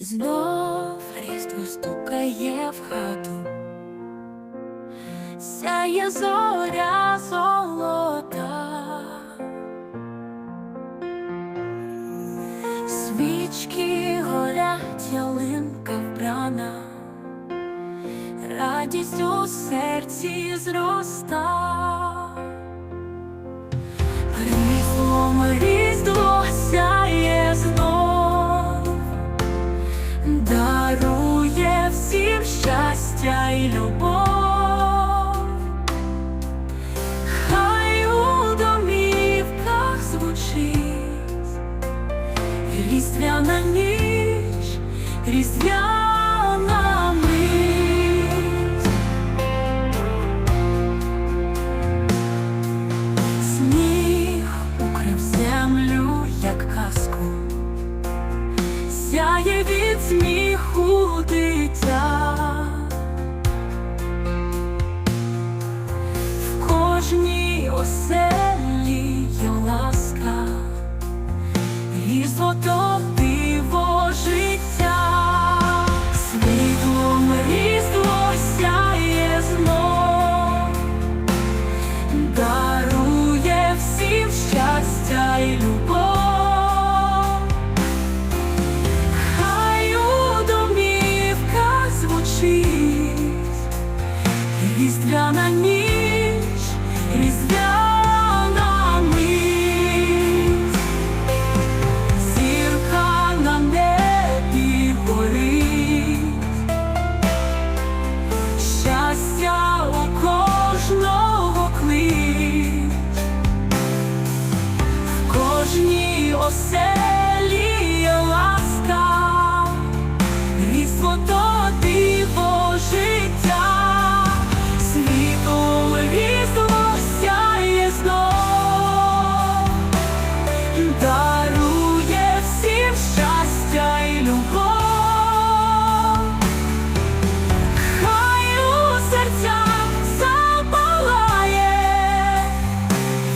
Знов різдво стукає в хату, сяє зоря золота, свічки горять, ялинка вбрана, радість у серці зроста. Різдвом різдво щастя й любов, хай у домівках звучить різдвяна ніч, різдвяна мить. Сніг укрив землю, як казку, сяє від сміху дитя. Оселі є ласка, і то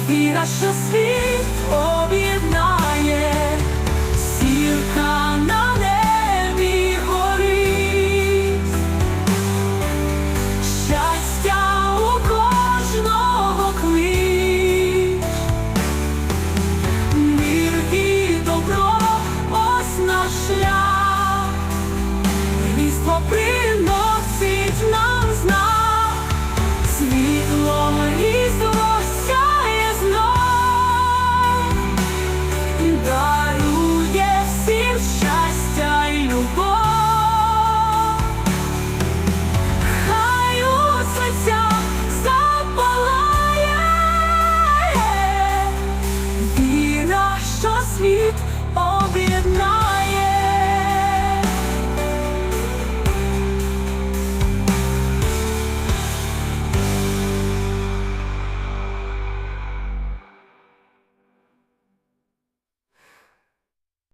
віра, що світ об'єднає,